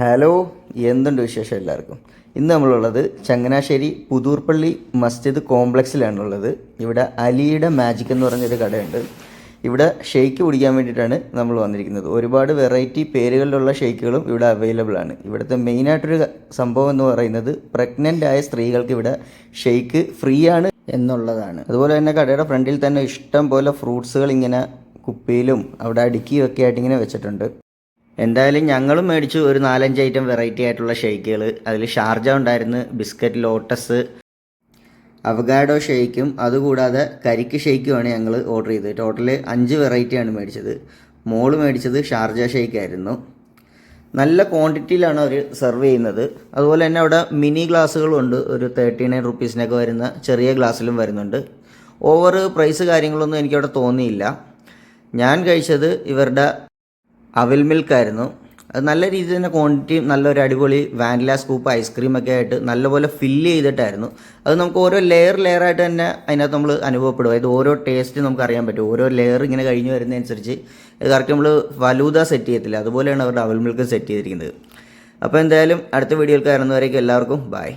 Hello എന്തുണ്ട് വിശേഷം എല്ലാവർക്കും? ഇന്ന് നമ്മളുള്ളത് ചങ്ങനാശ്ശേരി പുതൂർപ്പള്ളി മസ്ജിദ് കോംപ്ലക്സിലാണുള്ളത്. ഇവിടെ അലിയുടെ മാജിക് എന്ന് പറഞ്ഞൊരു കടയുണ്ട്. ഇവിടെ ഷെയ്ക്ക് കുടിക്കാൻ വേണ്ടിയിട്ടാണ് നമ്മൾ വന്നിരിക്കുന്നത്. ഒരുപാട് വെറൈറ്റി പേരുകളിലുള്ള ഷെയ്ക്കുകളും ഇവിടെ അവൈലബിൾ ആണ്. ഇവിടുത്തെ മെയിനായിട്ടൊരു സംഭവം എന്ന് പറയുന്നത് പ്രഗ്നന്റ് ആയ സ്ത്രീകൾക്ക് ഇവിടെ ഷെയ്ക്ക് ഫ്രീ ആണ് എന്നുള്ളതാണ്. അതുപോലെ തന്നെ കടയുടെ ഫ്രണ്ടിൽ തന്നെ ഇഷ്ടം പോലെ ഫ്രൂട്ട്സുകൾ ഇങ്ങനെ കുപ്പിയിലും അവിടെ അടുക്കിയും ഒക്കെ ആയിട്ട് ഇങ്ങനെ വെച്ചിട്ടുണ്ട്. എന്തായാലും ഞങ്ങളും മേടിച്ചു ഒരു നാലഞ്ച് ഐറ്റം വെറൈറ്റി ആയിട്ടുള്ള ഷെയ്ക്കുകൾ അതിൽ ഷാർജ ഉണ്ടായിരുന്നു ബിസ്ക്കറ്റ് ലോട്ടസ് അവഗാഡോ ഷെയ്ക്കും അതുകൂടാതെ കരിക്ക് ഷെയ്ക്കുമാണ് ഞങ്ങൾ ഓർഡർ ചെയ്തത്. ടോട്ടൽ അഞ്ച് വെറൈറ്റിയാണ് മേടിച്ചത്. മോൾ മേടിച്ചത് ഷാർജ ഷെയ്ക്കായിരുന്നു നല്ല ക്വാണ്ടിറ്റിയിലാണ് അവർ സെർവ് ചെയ്യുന്നത്. അതുപോലെ തന്നെ അവിടെ മിനി ഗ്ലാസ്സുകളും ഉണ്ട്. ഒരു തേർട്ടി നയൻ റുപ്പീസിനൊക്കെ വരുന്ന ചെറിയ ഗ്ലാസ്സിലും വരുന്നുണ്ട്. ഓവർ പ്രൈസ് കാര്യങ്ങളൊന്നും എനിക്കവിടെ തോന്നിയില്ല. ഞാൻ കഴിച്ചത് ഇവരുടെ അവിൽ മിൽക്കായിരുന്നു. അത് നല്ല രീതിയിൽ തന്നെ ക്വാണ്ടിറ്റി നല്ലൊരു അടിപൊളി വാനില സ്കൂപ്പ് ഐസ്ക്രീം ഒക്കെ ആയിട്ട് നല്ലപോലെ ഫില്ല് ചെയ്തിട്ടായിരുന്നു. അത് നമുക്ക് ഓരോ ലെയർ ലെയർ ആയിട്ട് തന്നെ അതിനകത്ത് നമ്മൾ അനുഭവപ്പെടും. അതായത് ഓരോ ടേസ്റ്റ് നമുക്ക് അറിയാൻ പറ്റും. ഓരോ ലെയർ ഇങ്ങനെ കഴിഞ്ഞ് വരുന്നതനുസരിച്ച് കറക്റ്റ് നമ്മൾ ഫലൂദ സെറ്റ് ചെയ്യത്തില്ല. അതുപോലെയാണ് അവരുടെ അവൽ മിൽക്ക് സെറ്റ് ചെയ്തിരിക്കുന്നത്. അപ്പോൾ എന്തായാലും അടുത്ത വീഡിയോയിൽ കയറുന്നവരേക്കും എല്ലാവർക്കും ബൈ